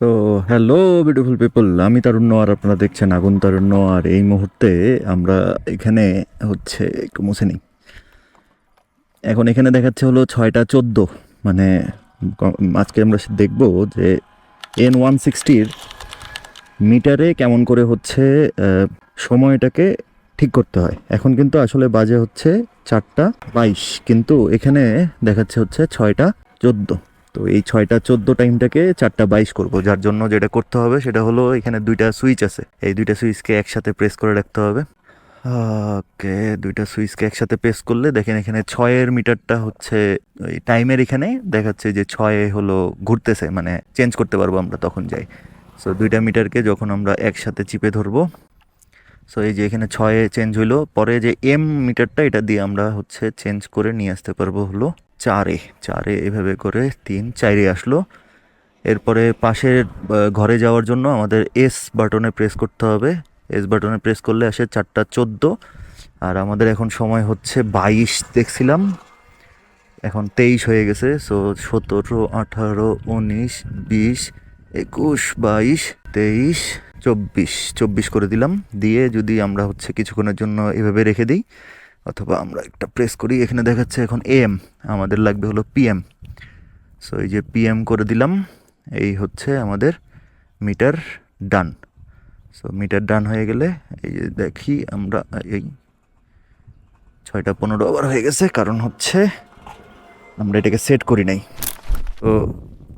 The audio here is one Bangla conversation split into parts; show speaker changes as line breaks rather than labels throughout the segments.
সো হ্যালো বিউটিফুল পিপল আমি তারুণ্য আর আপনারা দেখছেন আগুন তারুণ্য আর এই মুহূর্তে আমরা এখানে হচ্ছে একটু মুছে নিই এখন এখানে দেখাচ্ছে হলো ছয়টা চোদ্দ। মানে আজকে আমরা দেখব যে এন ওয়ান সিক্সটির মিটারে কেমন করে হচ্ছে সময়টাকে ঠিক করতে হয়। এখন কিন্তু আসলে বাজে হচ্ছে চারটা বাইশ। কিন্তু এখানে দেখাচ্ছে হচ্ছে ছয়টা চোদ্দ। তো এই ছয়টা, চোদ্দ টাইমটাকে চারটা বাইশ করব। যার জন্য যেটা করতে হবে সেটা হলো এখানে দুইটা সুইচ আছে। এই দুইটা সুইচকে একসাথে প্রেস করে রাখতে হবে। ওকে, দুইটা সুইচকে একসাথে প্রেস করলে দেখেন এখানে ছয়ের মিটারটা হচ্ছে ওই টাইমের এখানে। দেখাচ্ছে যে ছয়ে হলো ঘুরতেছে মানে চেঞ্জ করতে পারব আমরা তখন যাই। সো দুইটা মিটারকে যখন আমরা একসাথে চিপে ধরবো, সো এই যে এখানে ছয়ে চেঞ্জ হইল। পরে যে এম মিটারটা, এটা দিয়ে আমরা হচ্ছে চেঞ্জ করে নিয়ে আসতে পারব হলো চারে চারে এভাবে করে তিন, চারে আসলো। এরপরে পাশের ঘরে যাওয়ার জন্য আমাদের এস বাটনে প্রেস করতে হবে। এস বাটনে প্রেস করলে আসে চারটা চোদ্দ। আর আমাদের এখন সময় হচ্ছে বাইশ, দেখছিলাম। এখন তেইশ হয়ে গেছে সো সতেরো, আঠারো, উনিশ, বিশ, একুশ, বাইশ, তেইশ, চব্বিশ। চব্বিশ করে দিলাম। দিয়ে যদি আমরা হচ্ছে কিছুক্ষণের জন্য এভাবে রেখে দিই অথবা আমরা একটা প্রেস করি, এখানে দেখাচ্ছে এখন এম আমাদের লাগবে হলো পিএম সো এই যে পিএম করে দিলাম, এই হচ্ছে আমাদের meter done so meter done হয়ে গেলে, এই যে দেখি আমরা, এই ছয়টা পনেরো ওভার হয়ে গেছে, কারণ হচ্ছে আমরা এটাকে সেট করি নাই। তো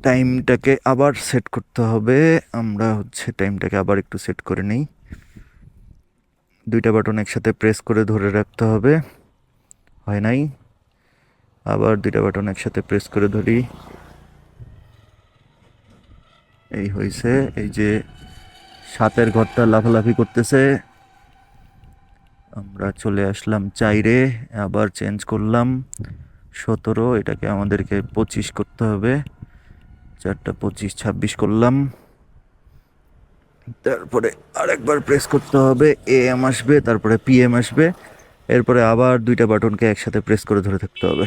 টাইমটাকে আবার সেট করতে হবে, আমরা হচ্ছে টাইমটাকে আবার একটু সেট করে নিই। দুইটা বাটন একসাথে প্রেস করে ধরে রাখতে হবে। হয় নাই? আবার দুইটা বাটন একসাথে প্রেস করে ধরি। এই হয়েছে এই যে সাতের ঘরটা লাফালাফি করতেছে। আমরা চলে আসলাম চাইরে, আবার চেঞ্জ করলাম। সতেরো, এটাকে আমাদেরকে পঁচিশ করতে হবে। চারটা পঁচিশ, ছাব্বিশ করলাম। তারপরে আরেকবার প্রেস করতে হবে এ এম আসবে, তারপরে পি এম আসবে, এরপরে আবার দুইটা বাটনকে একসাথে প্রেস করে ধরে থাকতে হবে।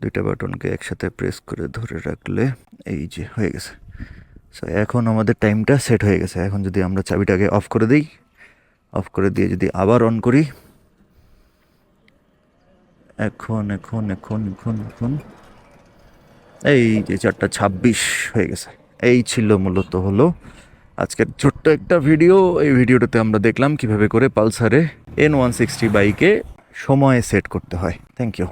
দুইটা বাটনকে একসাথে প্রেস করে ধরে রাখলে এই যে হয়ে গেছে। সো এখন আমাদের টাইমটা সেট হয়ে গেছে। এখন যদি আমরা চাবিটাকে অফ করে দিই অফ করে দিয়ে যদি আবার অন করি, এখন এখন এখন এখন এখন, এই যে চারটা ছাব্বিশ হয়ে গেছে। এই ছিল মূলত হলো আজকের ছোট্ট একটা ভিডিও এই ভিডিওটাতে আমরা দেখলাম কীভাবে করে পালসারে এন ওয়ান সিক্সটি বাইকে সময়ে সেট করতে হয়। Thank you